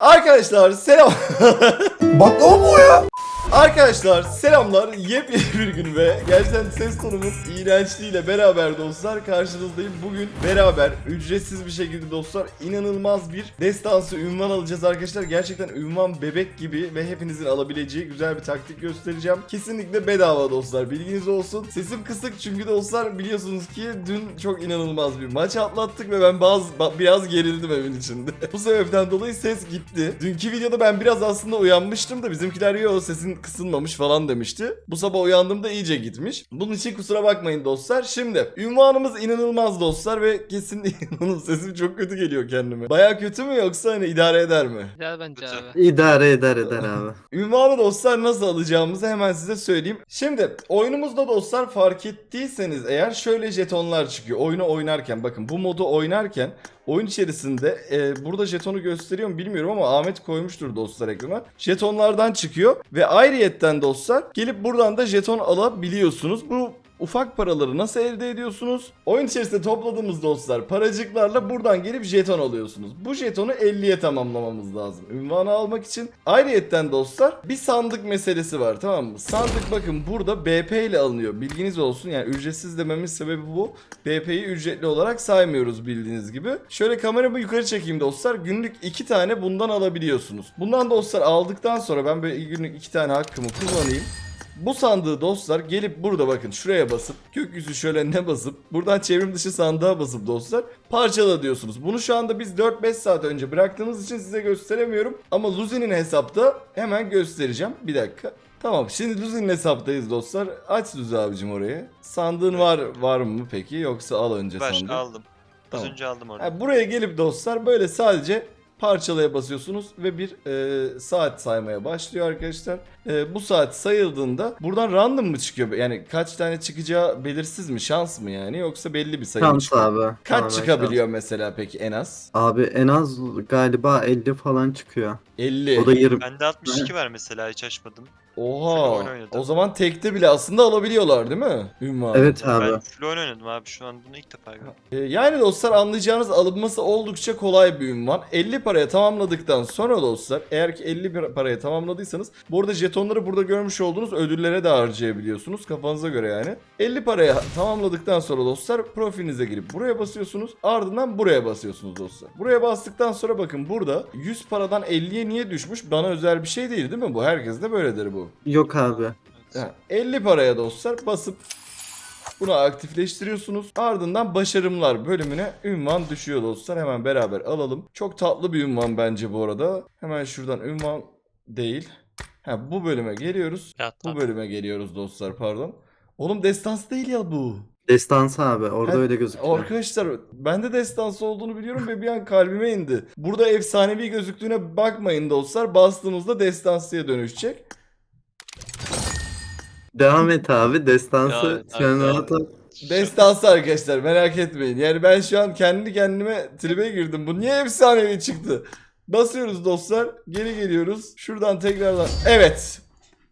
Arkadaşlar selam. Baklava mı o ya? Arkadaşlar selamlar. Yepyeni bir gün ve gerçekten ses tonumun iğrençliğiyle beraber dostlar karşınızdayım. Bugün beraber ücretsiz bir şekilde dostlar inanılmaz bir destansı ünvan alacağız arkadaşlar. Gerçekten ünvan bebek gibi ve hepinizin alabileceği güzel bir taktik göstereceğim. Kesinlikle bedava dostlar bilginiz olsun. Sesim kısık çünkü dostlar biliyorsunuz ki dün çok inanılmaz bir maç atlattık ve ben bazı ba- biraz gerildim evin içinde. Bu sebepten dolayı ses gitti. Dünkü videoda ben biraz aslında uyanmıştım da bizimkiler yo sesin kısılmamış falan demişti. Bu sabah uyandığımda iyice gitmiş. Bunun için kusura bakmayın dostlar. Şimdi ünvanımız inanılmaz dostlar ve kesin inanın sesim çok kötü geliyor kendime. Baya kötü mü yoksa hani idare eder mi? Güzel bence abi. İdare eder eder abi. Ünvanı dostlar nasıl alacağımızı hemen size söyleyeyim. Şimdi oyunumuzda dostlar fark ettiyseniz eğer şöyle jetonlar çıkıyor. Oyunu oynarken bakın bu modu oynarken oyun içerisinde e, burada jetonu gösteriyor mu bilmiyorum ama Ahmet koymuştur dostlar ekrana. Jetonlardan çıkıyor ve ayrıyetten dostlar gelip buradan da jeton alabiliyorsunuz. Bu ufak paraları nasıl elde ediyorsunuz? Oyun içerisinde topladığımız dostlar paracıklarla buradan gelip jeton alıyorsunuz. Bu jetonu 50'ye tamamlamamız lazım. Ünvanı almak için. Ayrıyetten dostlar bir sandık meselesi var tamam mı? Sandık bakın burada BP ile alınıyor. Bilginiz olsun yani ücretsiz dememin sebebi bu. BP'yi ücretli olarak saymıyoruz bildiğiniz gibi. Şöyle kameramı yukarı çekeyim dostlar. Günlük iki tane bundan alabiliyorsunuz. Bundan dostlar aldıktan sonra ben böyle günlük iki tane hakkımı kullanayım. Bu sandığı dostlar gelip burada bakın şuraya basıp gökyüzü şöyle ne basıp buradan çevrim dışı sandığa basıp dostlar parçala diyorsunuz. Bunu şu anda biz 4-5 saat önce bıraktığımız için size gösteremiyorum. Ama Luzi'nin hesapta hemen göstereceğim. Bir dakika. Tamam şimdi Luzi'nin hesaptayız dostlar. Aç Luzi abicim orayı. Sandığın var var mı peki yoksa al önce Var sandığı. aldım. Tamam. Az önce aldım onu. Ha, buraya gelip dostlar böyle sadece parçalaya basıyorsunuz ve bir e, saat saymaya başlıyor arkadaşlar. E, bu saat sayıldığında buradan random mı çıkıyor? Yani kaç tane çıkacağı belirsiz mi? Şans mı yani? Yoksa belli bir sayı mı Şans çıkıyor? abi. Kaç Tamamen çıkabiliyor mesela peki en az? şans. Abi en az galiba 50 falan çıkıyor. 50. O da 20. Bende 62 var mesela hiç açmadım. Oha. oynadım. O zaman tekte bile aslında alabiliyorlar değil mi? Ünvanı. Evet Ben abi. full oyun oynadım abi şu an bunu ilk defa gördüm. E, Yani dostlar anlayacağınız alınması oldukça kolay bir ünvan. 50 paraya tamamladıktan sonra dostlar eğer ki 50 bir paraya tamamladıysanız bu arada jetonları burada görmüş olduğunuz ödüllere de harcayabiliyorsunuz kafanıza göre yani. 50 paraya tamamladıktan sonra dostlar profilinize girip buraya basıyorsunuz ardından buraya basıyorsunuz dostlar. Buraya bastıktan sonra bakın burada 100 paradan 50'ye niye düşmüş bana özel bir şey değil değil mi bu? Herkes de böyledir bu. Yok abi. Ha, 50 paraya dostlar basıp bunu aktifleştiriyorsunuz. Ardından başarımlar bölümüne ünvan düşüyor dostlar. Hemen beraber alalım. Çok tatlı bir ünvan bence bu arada. Hemen şuradan ünvan değil. Ha, bu bölüme geliyoruz. Ya, Bu bölüme geliyoruz dostlar pardon. Oğlum destans değil ya bu. Destansı abi. Orada Ha, öyle gözüküyor. Arkadaşlar ben de destansı olduğunu biliyorum ve bir an kalbime indi. Burada efsanevi gözüktüğüne bakmayın dostlar. Bastığımızda destansıya dönüşecek. Devam et abi. Destansı. Ya, Sen rahat ol. Destansı arkadaşlar merak etmeyin. Yani ben şu an kendi kendime tribe girdim. Bu niye efsanevi çıktı? Basıyoruz dostlar. Geri geliyoruz. Şuradan tekrardan. Evet.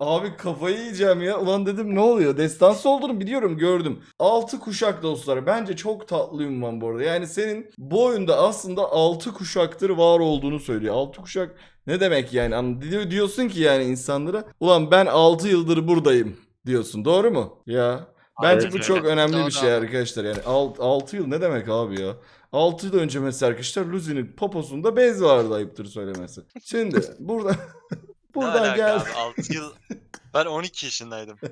Abi kafayı yiyeceğim ya. Ulan dedim ne oluyor? Destansı olduğunu biliyorum gördüm. 6 kuşak dostlar. Bence çok tatlı ünvan bu arada. Yani senin bu oyunda aslında 6 kuşaktır var olduğunu söylüyor. 6 kuşak ne demek yani? Diyorsun ki yani insanlara. Ulan ben 6 yıldır buradayım diyorsun. Doğru mu? Ya. Bence bu çok önemli Doğru bir şey abi. arkadaşlar. Yani 6 yıl ne demek abi ya? 6 yıl önce mesela arkadaşlar Lucy'nin poposunda bez vardı ayıptır söylemesi. Şimdi burada buradan gel. abi 6 yıl. Ben 12 yaşındaydım.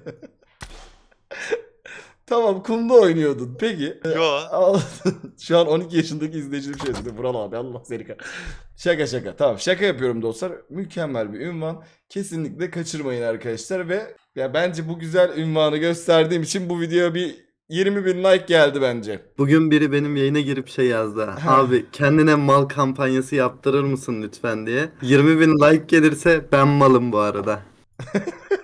Tamam kumda oynuyordun. Peki. Yo. Şu an 12 yaşındaki izleyicim şey dedi. Vural abi Allah seni kah- Şaka şaka. Tamam şaka yapıyorum dostlar. Mükemmel bir ünvan. Kesinlikle kaçırmayın arkadaşlar ve ya bence bu güzel ünvanı gösterdiğim için bu videoya bir 20 bin like geldi bence. Bugün biri benim yayına girip şey yazdı. Abi kendine mal kampanyası yaptırır mısın lütfen diye. 20 bin like gelirse ben malım bu arada.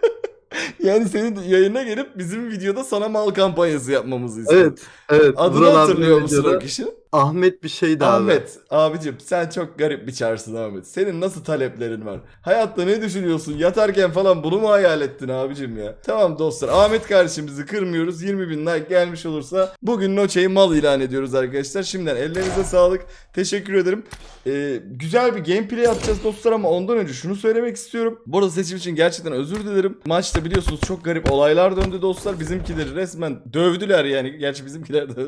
Yani senin yayına gelip bizim videoda sana mal kampanyası yapmamızı istiyor. Evet. Evet. Adını Vural hatırlıyor musun videoda- o kişi? Ahmet bir şeydi abi. Ahmet abicim sen çok garip bir çarsın Ahmet. Senin nasıl taleplerin var? Hayatta ne düşünüyorsun? Yatarken falan bunu mu hayal ettin abicim ya? Tamam dostlar Ahmet kardeşimizi kırmıyoruz. 20 bin like gelmiş olursa bugün Noçe'yi mal ilan ediyoruz arkadaşlar. Şimdiden ellerinize sağlık. Teşekkür ederim. Ee, güzel bir gameplay yapacağız dostlar ama ondan önce şunu söylemek istiyorum. Bu arada seçim için gerçekten özür dilerim. Maçta biliyorsunuz çok garip olaylar döndü dostlar. Bizimkileri resmen dövdüler yani. Gerçi bizimkiler de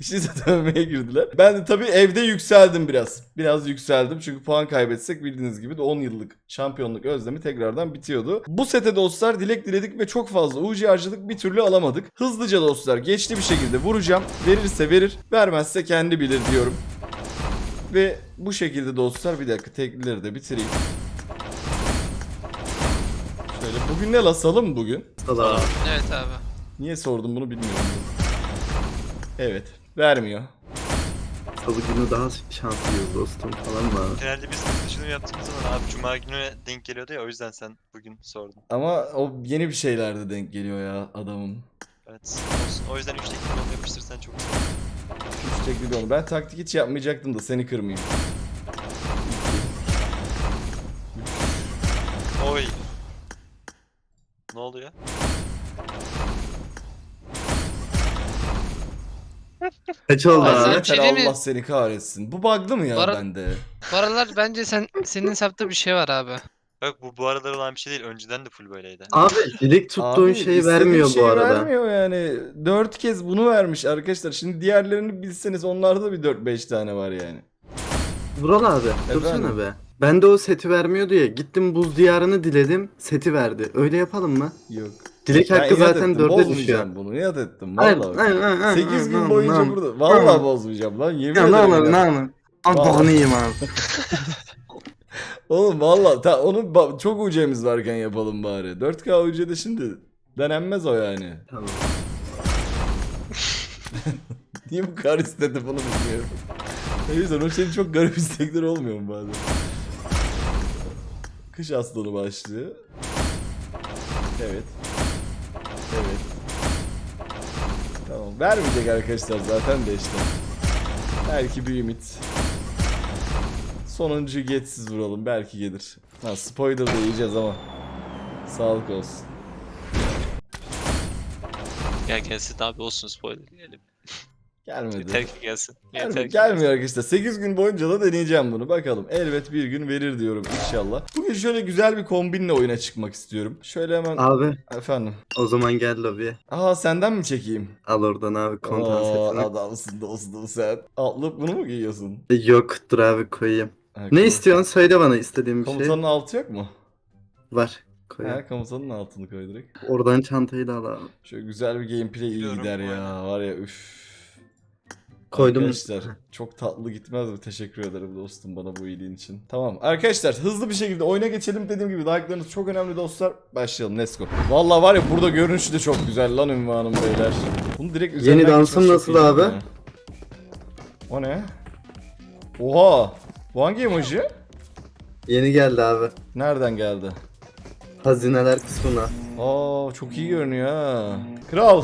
işte dövmeye girdiler. Ben de tabii evde yükseldim biraz. Biraz yükseldim çünkü puan kaybetsek bildiğiniz gibi de 10 yıllık şampiyonluk özlemi tekrardan bitiyordu. Bu sete dostlar dilek diledik ve çok fazla UC harcadık bir türlü alamadık. Hızlıca dostlar geçti bir şekilde vuracağım. Verirse verir, vermezse kendi bilir diyorum. Ve bu şekilde dostlar bir dakika teklileri de bitireyim. Şöyle bugün ne la salı mı bugün? Sala. Evet abi. Niye sordum bunu bilmiyorum. Evet vermiyor. Salı günü daha şanslıyız dostum falan mı? Genelde biz dışını yaptığımız zaman abi cuma gününe denk geliyordu ya o yüzden sen bugün sordun. Ama o yeni bir şeylerde denk geliyor ya adamın. Evet. Olsun. O yüzden 3 teknik onu yapıştırsan çok güzel. Üç tekli onu. Ben taktik hiç yapmayacaktım da seni kırmayayım. Oy. Ne oluyor? Kaç oldu Ay, sen- abi? şey yeter değil mi? Allah seni kahretsin. Bu bug'lı mı ya Bara- bende? Bu aralar bence sen senin hesapta bir şey var abi. Yok bu bu aralar olan bir şey değil. Önceden de full böyleydi. Abi dilek tuttuğun Abi, şeyi istediği vermiyor şeyi bu arada. vermiyor yani. Dört kez bunu vermiş arkadaşlar. Şimdi diğerlerini bilseniz onlarda bir 4-5 tane var yani. Vural abi dursana be. Ben de o seti vermiyordu ya. Gittim buz diyarını diledim. Seti verdi. Öyle yapalım mı? Yok. Dilek hakkı inat zaten ettim, dörde düşüyor. Bunu. İnat ettim. Vallahi. hayır, hayır, hayır, 8 hayır, gün hayır, boyunca hayır. burada. Vallahi Hayır. bozmayacağım lan. Yemin Ya ne ederim. olur ya. ne olur. Abi Vallahi. bağını yiyeyim abi. Oğlum valla ta, onu ba- çok ucemiz varken yapalım bari. 4K ucede şimdi denenmez o yani. Tamam. Niye bu kadar istedi bunu bilmiyorum. O yüzden o şeyin çok garip istekleri olmuyor mu bazen? Kış aslanı başlıyor. Evet. Evet. Tamam. Vermeyecek arkadaşlar zaten de işte. Belki bir ümit. Sonuncu geçsiz vuralım. Belki gelir. Ha spoiler da yiyeceğiz ama. Sağlık olsun. Ya gelsin abi olsun spoiler diyelim. Gelmedi. Yeter ki gelsin. Yeter Gelmiyor, ki gelmiyor arkadaşlar. 8 gün boyunca da deneyeceğim bunu. Bakalım. Elbet bir gün verir diyorum inşallah. Bugün şöyle güzel bir kombinle oyuna çıkmak istiyorum. Şöyle hemen Abi efendim. o zaman gel lobiye. Aa senden mi çekeyim? Al oradan abi kontan Oo, setini. adamsın dostum sen. Atlıp bunu mu giyiyorsun? Yok dur abi koyayım. Ha, Ne komutan- istiyorsun söyle bana istediğin bir şey. Komutanın altı yok mu? Var. Koyayım. Ha komutanın altını koy direkt. Oradan çantayı da al abi. Şöyle güzel bir gameplay iyi Biliyorum gider ya. Var ya üf. Koydum. Arkadaşlar çok tatlı gitmez mi? Teşekkür ederim dostum bana bu iyiliğin için. Tamam arkadaşlar hızlı bir şekilde oyuna geçelim. Dediğim gibi like'larınız çok önemli dostlar. Başlayalım let's go. Vallahi var ya burada görünüşü de çok güzel lan ünvanım beyler. Bunu direkt üzerinden Yeni çok nasıl iyi abi? ya. O ne? Oha! Bu hangi emoji? Yeni geldi abi. Nereden geldi? Hazineler kısmına. Aa çok iyi görünüyor ha. Kral!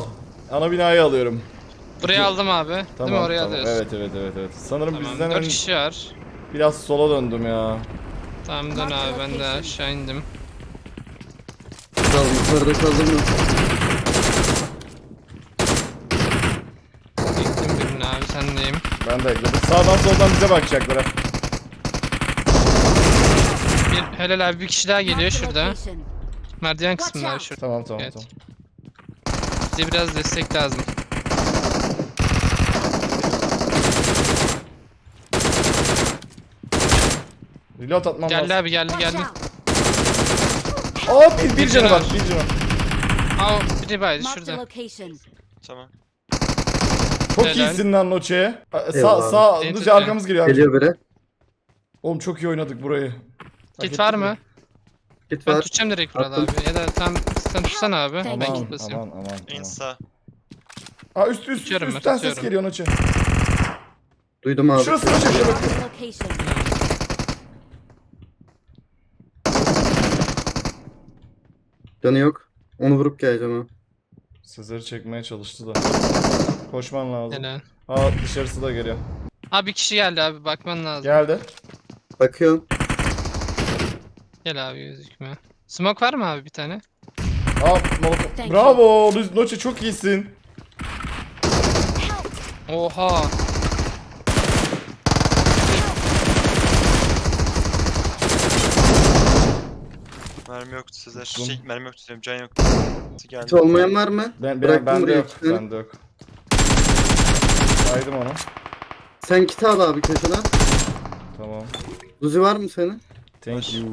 Ana binayı alıyorum. Buraya aldım abi. Tamam, Değil mi oraya tamam. alıyoruz? Evet evet evet evet. Sanırım Tamam. bizden 4 ön- kişi var. biraz sola döndüm ya. Tamam dön abi ben de aşağı indim. Kral yukarıda mı? Gittim birini abi sendeyim. Ben de ekledim. Sağdan soldan bize bakacaklar. ha. Bir helal abi bir kişi daha geliyor şurada. Merdiven kısmında abi şurada. Tamam tamam Evet. tamam. Bize biraz destek lazım. Reload atmam Geldi lazım. abi geldi geldi. Aa bir, bir Bir canı var. var. Bir canı. Aa biri baydı şurada. Tamam. Çok Helal. iyisin lan Noche. Aa, Sağ Eyvallah. sağ evet. arkamız geliyor. abi. Geliyor biri. Oğlum çok iyi oynadık burayı. Kit var mı? Git Ben var. tutacağım direkt burada Attım. abi. Ya da tam sen tutsana abi. Ben Tamam, kit basıyorum. aman aman aman. sağ. Aa üst üst Tutuyorum ben, üstten ses tutuyorum. geliyor Noche. Duydum abi. Şurası Noche şurası. Marked a location. Canı yok. Onu vurup geleceğim ha. Sezer'i çekmeye çalıştı da. Koşman lazım. Helal. Aa dışarısı da geliyor. Abi bir kişi geldi abi bakman lazım. Geldi. Bakıyorum. Gel abi gözükme. Smoke var mı abi bir tane? Aa, molotof. Bravo. Noche çok iyisin. Oha. Mermi yoktu Sezer. Tuttum. Şey mermi yoktu diyorum can yoktu. Geldi. Hiç olmayan var mı? Ben, ben, Bıraktım bende buraya yok. iki tane. Bende yok. Saydım onu. Sen kit al abi köşeden. Tamam. Uzi var mı senin? Thank you.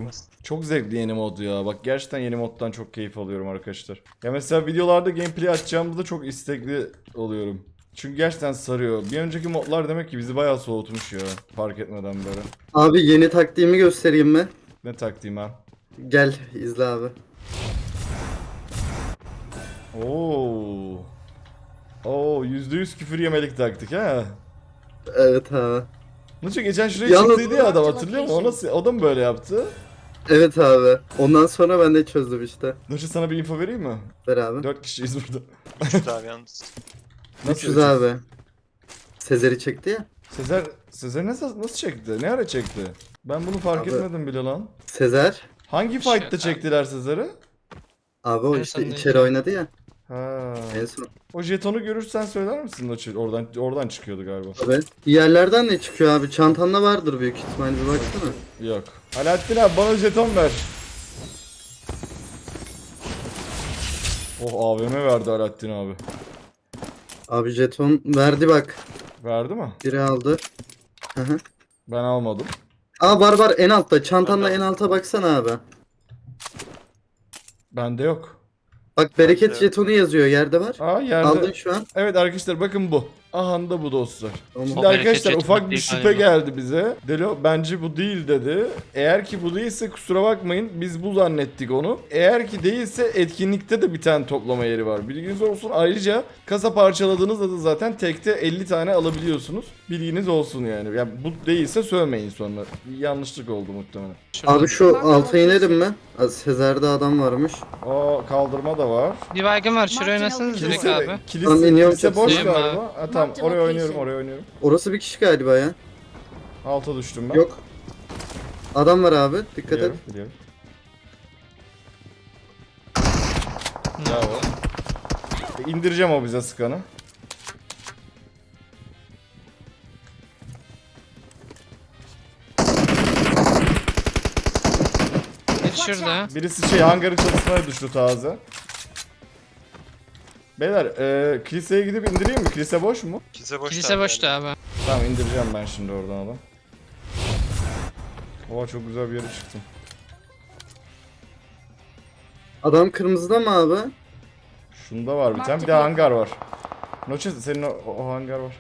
Çok zevkli yeni mod ya. Bak gerçekten yeni moddan çok keyif alıyorum arkadaşlar. Ya mesela videolarda gameplay açacağımızda çok istekli oluyorum. Çünkü gerçekten sarıyor. Bir önceki modlar demek ki bizi bayağı soğutmuş ya. Fark etmeden böyle. Abi yeni taktiğimi göstereyim mi? Ne taktiğim ha? Gel izle abi. Oo. Oo %100 küfür yemelik taktik ha. Evet abi. Nasıl geçen şuraya Yalnız- çıktıydı ya adam hatırlıyor musun? O nasıl o da mı böyle yaptı? Evet abi. Ondan sonra ben de çözdüm işte. Nasıl sana bir info vereyim mi? Beraber. 4 kişiyiz burada. Üçtü abi yalnız. Nasıl 300 abi. Sezer'i çekti ya. Sezer, Sezer nasıl, nasıl çekti? Ne ara çekti? Ben bunu fark Abi- etmedim bile lan. Sezer. Hangi Bir şey fight'ta yok abi. çektiler Sezer'i? Abi o En işte son içeri neydi? oynadı ya. Ha. En son. O jetonu görürsen söyler misin? O çi- Oradan oradan çıkıyordu galiba. Abi. Yerlerden ne çıkıyor abi? Çantanda vardır büyük ihtimal bir baksana. Yok. Alaaddin abi bana jeton ver. Oh AVM verdi Alaaddin abi. Abi jeton verdi bak. Verdi mi? Biri aldı. Hı hı. Ben almadım. Aa var var en altta. De en alta baksana abi. Bende yok. Bak bereket Evet. jetonu yazıyor yerde var. Aa yerde. Aldın şu an. Evet arkadaşlar bakın bu. Aha da bu dostlar. Şimdi arkadaşlar ufak bir şüphe geldi bize. Delo bence bu değil dedi. Eğer ki bu değilse kusura bakmayın biz bu zannettik onu. Eğer ki değilse etkinlikte de bir tane toplama yeri var. Bilginiz olsun. Ayrıca kasa parçaladığınızda da zaten tekte 50 tane alabiliyorsunuz. Bilginiz olsun yani. Yani bu değilse sövmeyin sonra. Bir yanlışlık oldu muhtemelen. Abi şu alta inelim mi? Sezer'de adam varmış. Aa kaldırma da var. Bir baygın var. Şuraya oynasanız direkt Kilise, abi. Kilise, kilise boş galiba. Ha, tamam Marked oraya location. oynuyorum oraya oynuyorum. Orası bir kişi galiba ya. Alta düştüm ben. Yok. Adam var abi. Dikkat et. Biliyorum, biliyorum. Bravo. E, İndireceğim o bize sıkanı. Bir şurada. Birisi şey hangarın çatısına düştü taze. Beyler e, kiliseye gidip indireyim mi? Kilise boş mu? Kilise boş. Kilise boştu abi. Tamam indireceğim ben şimdi oradan adam. Oha çok güzel bir yere çıktım. Adam kırmızıda mı abi? Şunda var bir tane bir de hangar var. Noche senin o, o hangar var.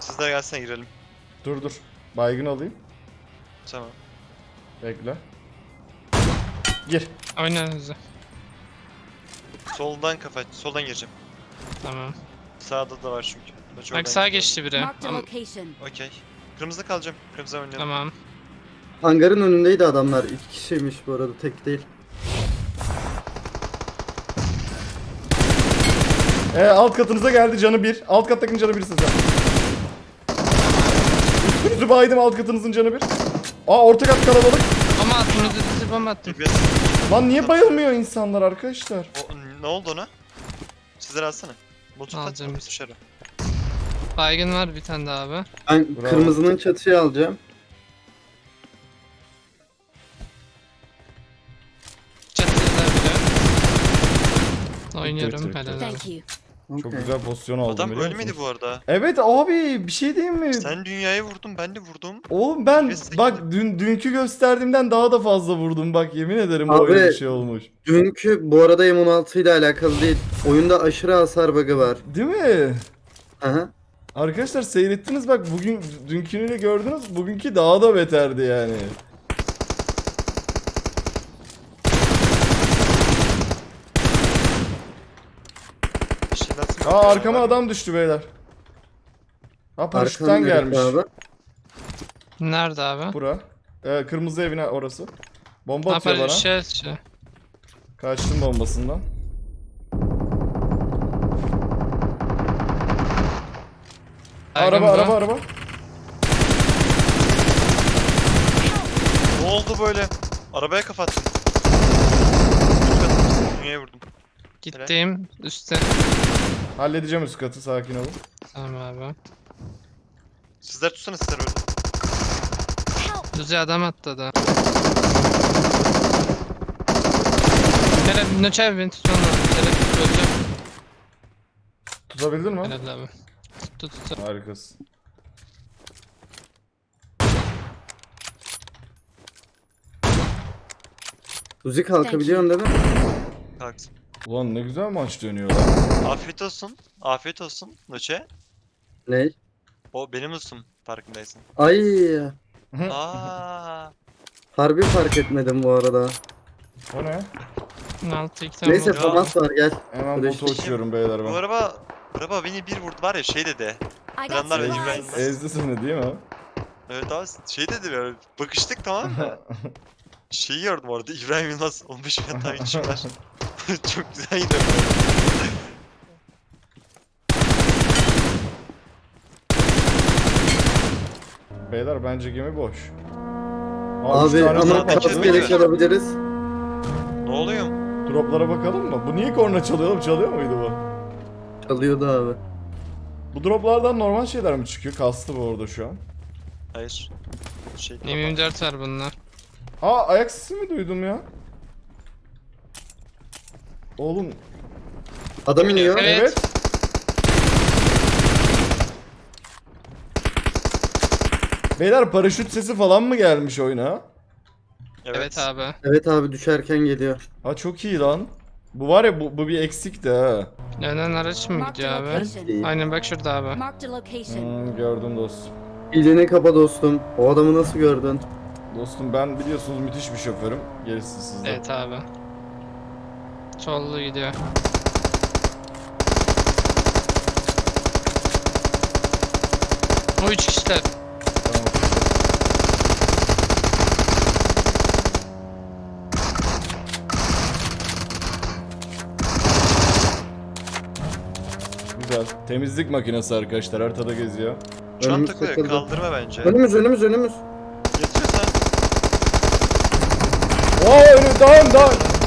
Siz de gelsene girelim. Dur dur. Baygın alayım. Tamam. Bekle. Gir. Oyna hızlı. Soldan kafa soldan gireceğim. Tamam. Sağda da var çünkü. Maç Bak sağa gidiyor. geçti biri. Marked a Ama- location. Okey. Kırmızı kalacağım. Kırmızı oynayalım. Tamam. Hangarın önündeydi adamlar. İki kişiymiş bu arada tek değil. E, alt katınıza geldi canı bir. Alt kattakinin canı bir size. Üstünüzü baydım alt katınızın canı bir. Aa orta kat kalabalık. Bomba attım. Hızlı bomba attım. Lan niye bayılmıyor insanlar arkadaşlar? O, ne oldu ona? Sizler alsana. Motor Alacağım. at dışarı. Baygın var bir tane daha abi. Ben Bravo. kırmızının çatıyı alacağım. Çatıda biri. Oynuyorum. bitti, bitti. Helal abi. Thank you. Çok güzel pozisyon aldım Adam biliyor ölmedi bu arada. Evet abi bir şey diyeyim mi? Sen dünyayı vurdun ben de vurdum. Oğlum ben bak dün dünkü gösterdiğimden daha da fazla vurdum bak yemin ederim Abi- bir şey olmuş. Dünkü bu arada M16 ile alakalı değil. Oyunda aşırı hasar bug'ı var. Değil mi? Aha. Arkadaşlar seyrettiniz bak bugün dünkünü de gördünüz bugünkü daha da beterdi yani. Bir şey atsın. Aa arkama adam düştü beyler. Ha paraşütten gelmiş. Abi. Nerede abi? Bura. Ee, kırmızı evine orası. Bomba atıyor bana. şey şey. Kaçtım bombasından. Araba bu. araba araba. Ne oldu böyle? Arabaya katımızın dünyaya vurdum. Gittim. Üstte. Halledeceğim üst katı sakin olun. Tamam abi. Sizler tutsana sizler. Help! Düzce adam atladı. Helal Nöç abi beni tutman lazım. Helal öleceğim. Tutabildin mi? Helal abi. Tut tut. Harikasın. Uzi kalkabiliyorsun değil mi? Kalksın. Ulan ne güzel maç dönüyor lan. Afiyet olsun. Afiyet olsun. Noçe. Ney? O benim usum. Farkındaysın. Ay Aa. harbi fark etmedim bu arada. O ne? 6 2 tane Neyse vurdu. famas var gel. Hemen botu uçuyorum beyler Bu ben. araba bu araba beni bir vurdu var ya şey dedi. I got Planlar ve supplies. ezdi seni değil mi? Evet abi şey dedi böyle bakıştık tamam mı? Şeyi gördüm orada İbrahim Yılmaz 15 bin tane içim var. Çok güzel gidiyor. Beyler bence gemi boş. Abi üç tane ama drop çevirmiyor. gerek alabiliriz. Ne oluyor? Droplara bakalım mı? Bu niye korna çalıyor oğlum? Çalıyor muydu bu? Çalıyordu abi. Bu droplardan normal şeyler mi çıkıyor? Kastı bu orada şu an. Hayır. Şey M24 var bunlar. Aa ayak sesi mi duydum ya? Oğlum Adam iniyor. Evet. evet. Beyler paraşüt sesi falan mı gelmiş oyuna? Evet, abi. Evet abi düşerken geliyor. Ha çok iyi lan. Bu var ya bu, bu bir eksikti ha. Önden araç mı Marked gidiyor a abi? location. Aynen bak şurada abi. Marked a location. Hmm, gördüm dostum. İlini kapa dostum. O adamı nasıl gördün? Dostum ben biliyorsunuz müthiş bir şoförüm. Gerisi sizde. Evet abi. Sollu gidiyor. O üç kişiler. Tamam. Güzel. Temizlik makinesi arkadaşlar haritada geziyor. Şu an Önümüz takılıyor. takıldı. Kaldırma bence. Önümüz önümüz önümüz. Yatıyorsa Oo önüm dağın dağın.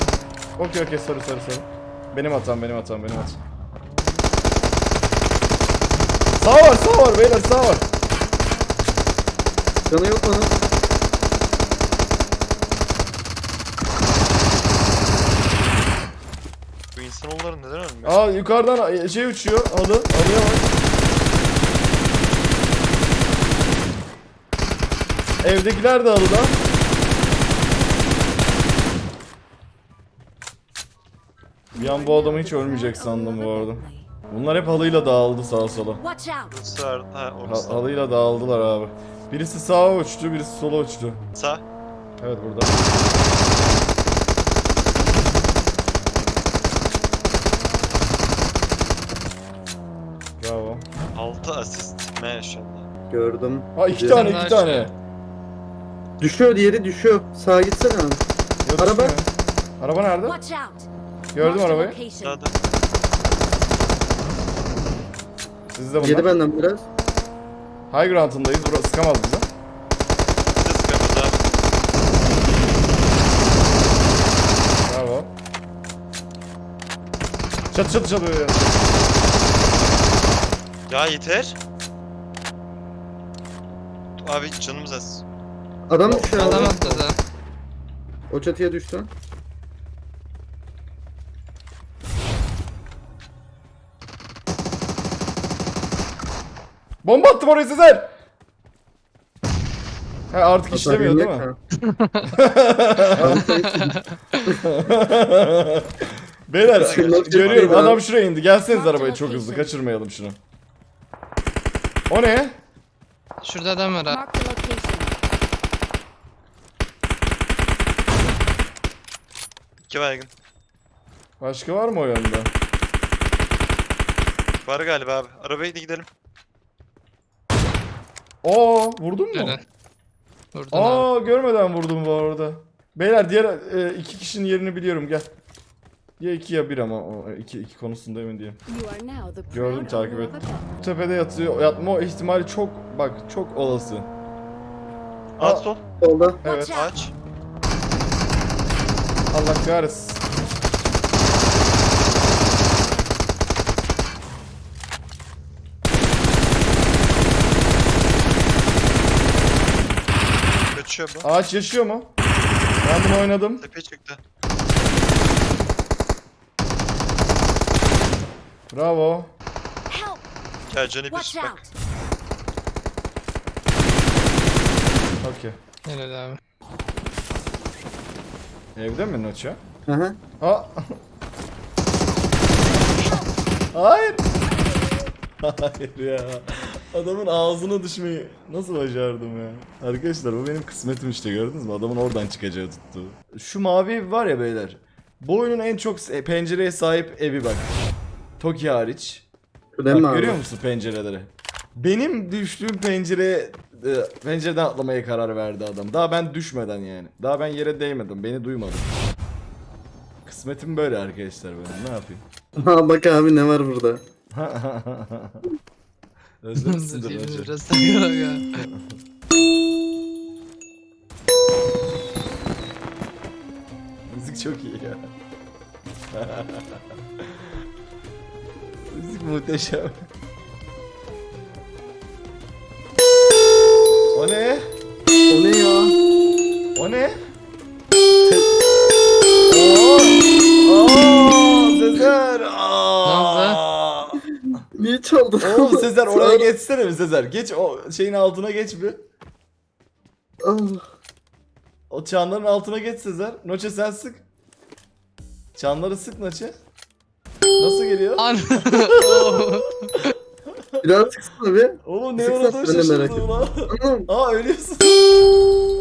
Okey okey sarı sarı sarı. Benim hatam benim hatam benim hatam. Sağ var sağ var beyler sağ var. Canı yok onun. bu insanoğulları neden ölmüyor? Aa yukarıdan şey uçuyor halı. Halıya bak. Evdekiler de halıda. Bir an bu adamı hiç ölmeyecek sandım bu arada. Bunlar hep halıyla dağıldı sağa sola. Watch out! Burası var. Ha Ha- orası. da. halıyla dağıldılar abi. Birisi sağa uçtu, birisi sola uçtu. Sağ. Evet burada. Bravo. 6 asist maşallah. Gördüm. Ha iki Gidiyor. tane, iki tane. Düşüyor diğeri düşüyor. Sağa gitsene abi. Yok, Araba. düşmüyor. Araba nerede? Watch out! Gördüm arabayı. location. Sağda. Sizde bunlar. Yedi benden biraz. High ground'ındayız. Burası sıkamaz bize. Bir de sıkamaz abi. Bravo. Çat çat çat böyle. Ya yeter. Abi canımız az. Adam Adam abi. atladı. O çatıya düştü. Bomba attım oraya Sezer. Ha, artık işlemiyor değil mi? Beyler görüyorum adam şuraya indi. Gelseniz arabaya çok hızlı kaçırmayalım şunu. O ne? Şurada adam var abi. İki baygın. Başka var mı o yönde? Var galiba abi. Arabaya gidelim. Aa vurdun mu? Nereden? Vurdun abi. Aa görmeden vurdum bu arada. Beyler diğer e, iki kişinin yerini biliyorum gel. Ya 2 ya 1 ama o 2 2 konusunda emin değilim. Gördüm, takip pet. Bu tepede yatıyor. Yatma ihtimali çok bak çok olası. Aa, At sol. Solda. Evet. Aç. Allah kahretsin. Kaçıyor bu. Ağaç yaşıyor mu? Ben bunu oynadım. Tepe çıktı. Bravo. Gel canı bir bak. Okey. Helal abi. Evde mi Noça? Hı hı. Aa. Hayır. Hayır ya. Adamın ağzına düşmeyi nasıl başardım ya? Arkadaşlar bu benim kısmetim işte gördünüz mü? Adamın oradan çıkacağı tuttu. Şu mavi ev var ya beyler. Bu oyunun en çok se- pencereye sahip evi bak. Toki hariç. Mi Bak abi? görüyor musun pencereleri? Benim düştüğüm pencereye e, pencereden atlamaya karar verdi adam. Daha ben düşmeden yani. Daha ben yere değmedim. Beni duymadı. Kısmetim böyle arkadaşlar benim. Ne yapayım? Bak abi ne var burada. Özlemişsindir bence. Biraz takıyor ya. Müzik çok iyi ya. Müzik muhteşem. O ne? O ne ya? O ne? Oo! Aa, Niye çaldın? Oğlum Sezer oraya geçsene mi Sezer? Geç o şeyin altına geç bir. Ah, O çanların altına geç Sezer. Noçe sen sık. Çanları sık Noçe. Nasıl geliyor? An. Biraz sıksana bir. Oğlum ne Sıksana, uğradığını ben de merak şaşırdım lan. Anam. Aa ölüyorsun.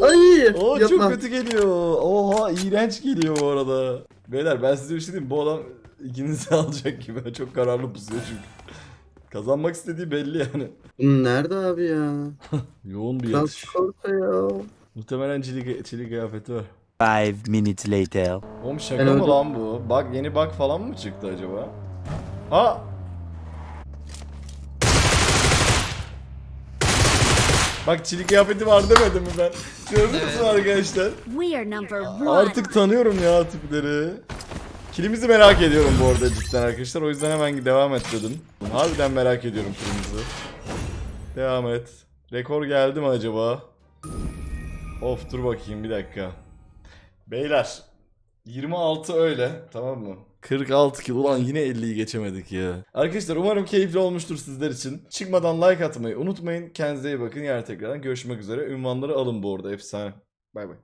Ay Oo yapma. çok kötü geliyor. Oha iğrenç geliyor bu arada. Beyler ben size bir şey diyeyim. Bu adam ikinizi alacak gibi. Çok kararlı pusuyor çünkü. Kazanmak istediği belli yani. Nerede abi ya? Yoğun bir yatış. çık ortaya. Muhtemelen çelik, çelik kıyafeti var. Five minutes later. Oğlum şaka Ben mı öldüm. lan bu? Bak yeni bug falan mı çıktı acaba? Ha! Bak çelik kıyafeti var demedim mi ben? Gördünüz mü arkadaşlar? We are number one. Artık tanıyorum ya tipleri. Kilimizi merak ediyorum bu arada cidden arkadaşlar. O yüzden hemen devam et dedim. Harbiden merak ediyorum kilimizi. Devam et. Rekor geldi mi acaba? Of dur bakayım bir dakika. Beyler. 26 öyle tamam mı? 46 kill ulan yine 50'yi geçemedik ya. Arkadaşlar umarım keyifli olmuştur sizler için. Çıkmadan like atmayı unutmayın. Kendinize iyi bakın. Yarın tekrardan görüşmek üzere. Ünvanları alın bu arada efsane. Bay bay.